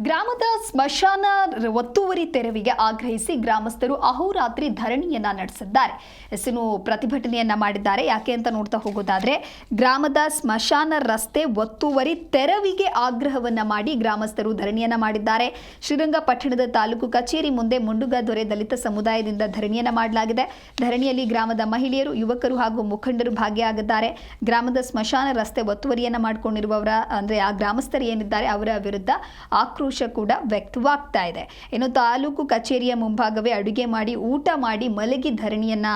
ಗ್ರಾಮದ ಸ್ಮಶಾನ ಒತ್ತುವರಿ ತೆರವಿಗೆ ಆಗ್ರಹಿಸಿ ಗ್ರಾಮಸ್ಥರು ಅಹೋರಾತ್ರಿ ಧರಣಿಯನ್ನ ನಡೆಸಿದ್ದಾರೆ. ಹೆಸನು ಪ್ರತಿಭಟನೆಯನ್ನ ಮಾಡಿದ್ದಾರೆ. ಯಾಕೆ ಅಂತ ನೋಡ್ತಾ ಹೋಗೋದಾದ್ರೆ, ಗ್ರಾಮದ ಸ್ಮಶಾನ ರಸ್ತೆ ಒತ್ತುವರಿ ತೆರವಿಗೆ ಆಗ್ರಹವನ್ನ ಮಾಡಿ ಗ್ರಾಮಸ್ಥರು ಧರಣಿಯನ್ನ ಮಾಡಿದ್ದಾರೆ. ಶ್ರೀರಂಗಪಟ್ಟಣದ ತಾಲೂಕು ಕಚೇರಿ ಮುಂದೆ ಮುಂಡುಗ ದೊರೆ ದಲಿತ ಸಮುದಾಯದಿಂದ ಧರಣಿಯನ್ನ ಮಾಡಲಾಗಿದೆ. ಧರಣಿಯಲ್ಲಿ ಗ್ರಾಮದ ಮಹಿಳೆಯರು, ಯುವಕರು ಹಾಗೂ ಮುಖಂಡರು ಭಾಗಿಯಾಗಿದ್ದಾರೆ. ಗ್ರಾಮದ ಸ್ಮಶಾನ ರಸ್ತೆ ಒತ್ತುವರಿಯನ್ನ ಮಾಡಿಕೊಂಡಿರುವವರ ಅಂದ್ರೆ ಆ ಗ್ರಾಮಸ್ಥರು ಏನಿದ್ದಾರೆ, ಅವರ ವಿರುದ್ಧ ಆಕ್ರೋಶ ಕೂಡ ವ್ಯಕ್ತವಾಗ್ತಾ ಇದೆ. ಇನ್ನು ತಾಲೂಕು ಕಚೇರಿಯ ಮುಂಭಾಗವೇ ಅಡುಗೆ ಮಾಡಿ, ಊಟ ಮಾಡಿ ಮಲಗಿ ಧರಣಿಯನ್ನ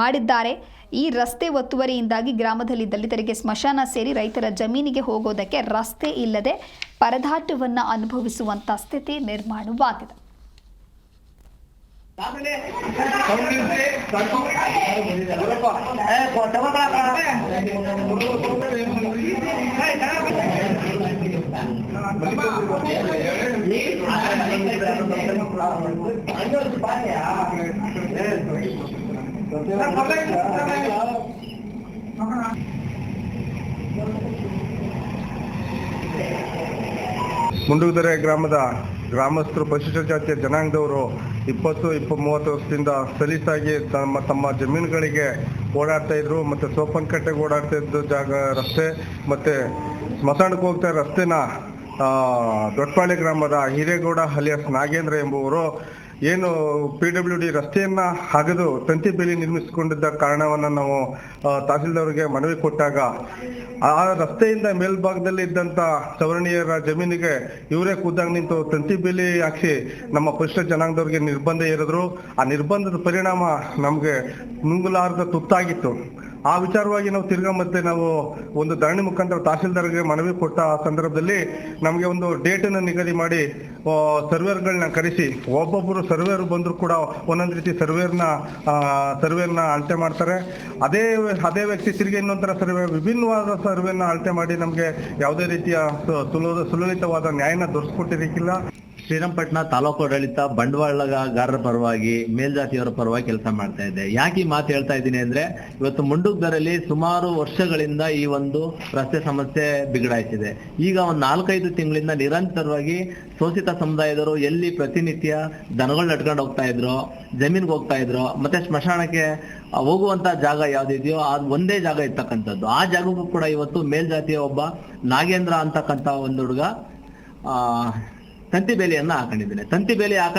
ಮಾಡಿದ್ದಾರೆ. ಈ ರಸ್ತೆ ಒತ್ತುವರಿಯಿಂದಾಗಿ ಗ್ರಾಮದಲ್ಲಿ ದಲಿತರಿಗೆ ಸ್ಮಶಾನ ಸೇರಿ ರೈತರ ಜಮೀನಿಗೆ ಹೋಗೋದಕ್ಕೆ ರಸ್ತೆ ಇಲ್ಲದೆ ಪರದಾಟವನ್ನು ಅನುಭವಿಸುವಂತ ಸ್ಥಿತಿ ನಿರ್ಮಾಣವಾಗಿದೆ. ಮುಂಡುಗುದರೆ ಗ್ರಾಮದ ಗ್ರಾಮಸ್ಥರು ಪರಿಶಿಷ್ಟ ಜಾತಿಯ ಜನಾಂಗದವರು ಇಪ್ಪತ್ತು ಇಪ್ಪ ಮೂವತ್ತು ವರ್ಷದಿಂದ ಸಲೀಸಾಗಿ ತಮ್ಮ ತಮ್ಮ ಜಮೀನುಗಳಿಗೆ ಓಡಾಡ್ತಾ ಇದ್ರು ಮತ್ತೆ ಸೋಪನ್ ಕಟ್ಟೆಗೆ ಓಡಾಡ್ತಾ ಇದ್ದ ಜಾಗ ರಸ್ತೆ, ಮತ್ತೆ ಸ್ಮಶಾನಕ್ಕೆ ಹೋಗ್ತಾ ರಸ್ತೆನ ದೊಡ್ಡಪಾಳ್ಯ ಗ್ರಾಮದ ಹಿರೇಗೌಡ ಹಲಿಯಸ್ ನಾಗೇಂದ್ರ ಎಂಬುವರು ಏನು ಪಿ ಡಬ್ಲ್ಯೂ ಡಿ ರಸ್ತೆಯನ್ನ ಹಗದು ತಂತಿ ಬೇಲಿ ನಿರ್ಮಿಸಿಕೊಂಡಿದ್ದ ಕಾರಣವನ್ನ ನಾವು ತಹಸೀಲ್ದಾರ್ಗೆ ಮನವಿ ಕೊಟ್ಟಾಗ, ಆ ರಸ್ತೆಯಿಂದ ಮೇಲ್ಭಾಗದಲ್ಲಿ ಇದ್ದಂತ ಸವರ್ಣೀಯರ ಜಮೀನಿಗೆ ಇವರೇ ಖುದ್ದಾಗಿ ನಿಂತು ತಂತಿ ಬೇಲಿ ಹಾಕಿ ನಮ್ಮ ಪರಿಷ್ಠ ಜನಾಂಗದವ್ರಿಗೆ ನಿರ್ಬಂಧ ಏರಿದ್ರು ಆ ನಿರ್ಬಂಧದ ಪರಿಣಾಮ ನಮ್ಗೆ ನುಂಗಲಾರದ ತುತ್ತಾಗಿತ್ತು. ಆ ವಿಚಾರವಾಗಿ ನಾವು ತಿರ್ಗಾ ಮತ್ತೆ ನಾವು ಒಂದು ಧರಣಿ ಮುಖಾಂತರ ತಹಸೀಲ್ದಾರ್ಗೆ ಮನವಿ ಕೊಟ್ಟ ಆ ಸಂದರ್ಭದಲ್ಲಿ ನಮಗೆ ಒಂದು ಡೇಟ್ ಅನ್ನು ನಿಗದಿ ಮಾಡಿ ಸರ್ವೇರ್ಗಳನ್ನ ಕರೆಸಿ ಒಬ್ಬೊಬ್ಬರು ಸರ್ವೇರ್ ಬಂದ್ರು ಕೂಡ ಒಂದೊಂದು ರೀತಿ ಸರ್ವೇರ್ನ ಸರ್ವೇರ್ನ ಅಳತೆ ಮಾಡ್ತಾರೆ. ಅದೇ ಅದೇ ವ್ಯಕ್ತಿ ತಿರುಗಿ ಇನ್ನೊಂಥರ ಸರ್ವೆ, ವಿಭಿನ್ನವಾದ ಸರ್ವೆನ ಅಳತೆ ಮಾಡಿ ನಮಗೆ ಯಾವುದೇ ರೀತಿಯ ಸುಲಲಿತವಾದ ನ್ಯಾಯನ ದೊರಕಿಸ್ಕೊಟ್ಟಿರಕ್ಕಿಲ್ಲ ಶ್ರೀರಂಗಪಟ್ಟಣ ತಾಲೂಕು ಆಡಳಿತ ಬಂಡವಾಳಗಾರರ ಪರವಾಗಿ, ಮೇಲ್ಜಾತಿಯವರ ಪರವಾಗಿ ಕೆಲಸ ಮಾಡ್ತಾ ಇದೆ. ಯಾಕೆ ಈ ಮಾತು ಹೇಳ್ತಾ ಇದ್ದೀನಿ ಅಂದ್ರೆ, ಇವತ್ತು ಮುಂಡುಗ್ದರಲ್ಲಿ ಸುಮಾರು ವರ್ಷಗಳಿಂದ ಈ ಒಂದು ರಸ್ತೆ ಸಮಸ್ಯೆ ಬಿಗಡಾಯಿಸಿದೆ ಈಗ ಒಂದು ನಾಲ್ಕೈದು ತಿಂಗಳಿಂದ ನಿರಂತರವಾಗಿ ಶೋಷಿತ ಸಮುದಾಯದವರು ಎಲ್ಲಿ ಪ್ರತಿನಿತ್ಯ ದನಗಳು ನಡ್ಕೊಂಡು ಹೋಗ್ತಾ ಇದ್ರು, ಜಮೀನ್ಗೆ ಹೋಗ್ತಾ ಇದ್ರು, ಮತ್ತೆ ಸ್ಮಶಾನಕ್ಕೆ ಹೋಗುವಂತ ಜಾಗ ಯಾವ್ದಿದೆಯೋ ಅದು ಒಂದೇ ಜಾಗ ಇರ್ತಕ್ಕಂಥದ್ದು. ಆ ಜಾಗಕ್ಕೂ ಕೂಡ ಇವತ್ತು ಮೇಲ್ಜಾತಿಯ ಒಬ್ಬ ನಾಗೇಂದ್ರ ಅಂತಕ್ಕಂತ ಒಂದು ಹುಡುಗ, ಆ ತಂತಿ ಬೇಲಿಯನ್ನ ಹಾಕೊಂಡಿದ್ದೇನೆ. ತಂತಿ ಬೇಲಿ ಹಾಕ